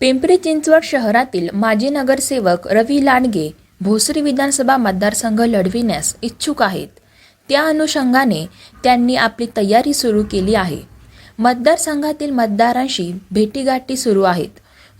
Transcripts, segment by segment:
पिंपरी चिंचवड शहरातील माजी नगरसेवक रवी लांडगे भोसरी विधानसभा मतदारसंघ लढविण्यास इच्छुक आहेत. त्या अनुषंगाने त्यांनी आपली तयारी सुरू केली आहे. मतदारसंघातील मतदारांशी भेटीगाठी सुरू आहेत.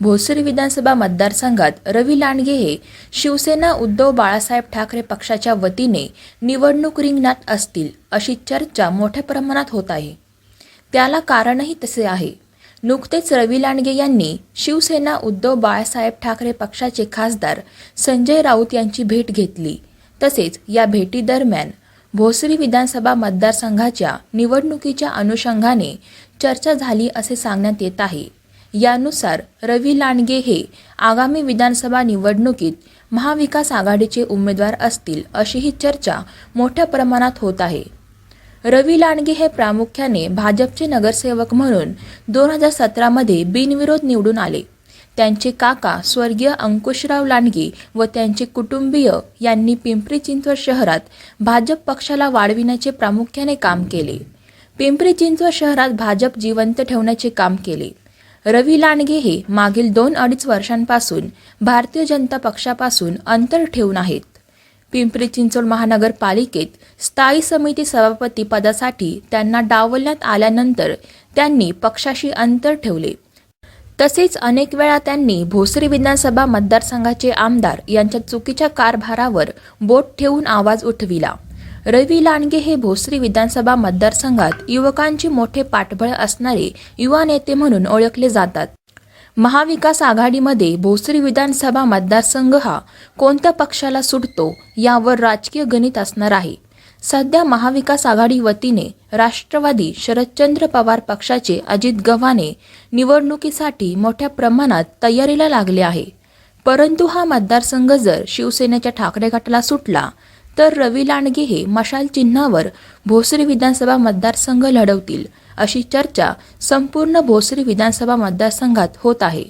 भोसरी विधानसभा मतदारसंघात रवी लांडगे हे शिवसेना उद्धव बाळासाहेब ठाकरे पक्षाच्या वतीने निवडणूक रिंगणात असतील अशी चर्चा मोठ्या प्रमाणात होत आहे. त्याला कारणही तसे आहे. नुकतेच रवी लांडगे यांनी शिवसेना उद्धव बाळासाहेब ठाकरे पक्षाचे खासदार संजय राऊत यांची भेट घेतली. तसेच या भेटीदरम्यान भोसरी विधानसभा मतदारसंघाच्या निवडणुकीच्या अनुषंगाने चर्चा झाली असे सांगण्यात येत आहे. यानुसार रवी लांडगे हे आगामी विधानसभा निवडणुकीत महाविकास आघाडीचे उमेदवार असतील अशीही चर्चा मोठ्या प्रमाणात होत आहे. रवी लांडगे हे प्रामुख्याने भाजपचे नगरसेवक म्हणून दोन हजार सतरामध्ये बिनविरोध निवडून आले. त्यांचे काका स्वर्गीय अंकुशराव लांडगे व त्यांचे कुटुंबीय यांनी पिंपरी चिंचवड शहरात भाजप पक्षाला वाढविण्याचे प्रामुख्याने काम केले. पिंपरी चिंचवड शहरात भाजप जिवंत ठेवण्याचे काम केले. रवी लांडगे हे मागील दोन अडीच वर्षांपासून भारतीय जनता पक्षापासून अंतर ठेवून आहेत. पिंपरी चिंचवड महानगरपालिकेत स्थायी समिती सभापती पदासाठी त्यांना डावलण्यात आल्यानंतर त्यांनी पक्षाशी अंतर ठेवले. तसेच अनेक वेळा त्यांनी भोसरी विधानसभा मतदारसंघाचे आमदार यांच्या चुकीच्या कारभारावर बोट ठेवून आवाज उठविला. रवी लांडगे हे भोसरी विधानसभा मतदारसंघात युवकांचे मोठे पाठबळ असणारे युवा नेते म्हणून ओळखले जातात. महाविकास आघाडीमध्ये भोसरी विधानसभा मतदारसंघ हा कोणत्या पक्षाला सुटतो यावर राजकीय गणित असणार आहे. सध्या महाविकास आघाडी वतीने राष्ट्रवादी शरदचंद्र पवार पक्षाचे अजित गव्हाणे निवडणुकीसाठी मोठ्या प्रमाणात तयारीला लागले आहे. परंतु हा मतदारसंघ जर शिवसेनेच्या ठाकरे गटाला सुटला तर रवी लांडगे हे मशाल चिन्हावर भोसरी विधानसभा मतदारसंघ लढवतील अशी चर्चा संपूर्ण भोसरी विधानसभा मतदारसंघात होत आहे.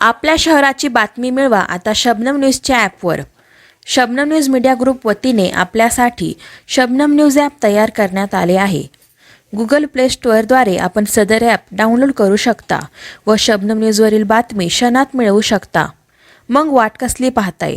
आपल्या शहराची बातमी मिळवा आता शबनम न्यूजच्या ॲपवर. शबनम न्यूज मीडिया ग्रुप वतीने आपल्यासाठी शबनम न्यूज ॲप तयार करण्यात आले आहे. गुगल प्ले स्टोअरद्वारे आपण सदर ॲप डाउनलोड करू शकता व शबनम न्यूजवरील बातमी क्षणात मिळवू शकता. मग वाट कसली पाहताय?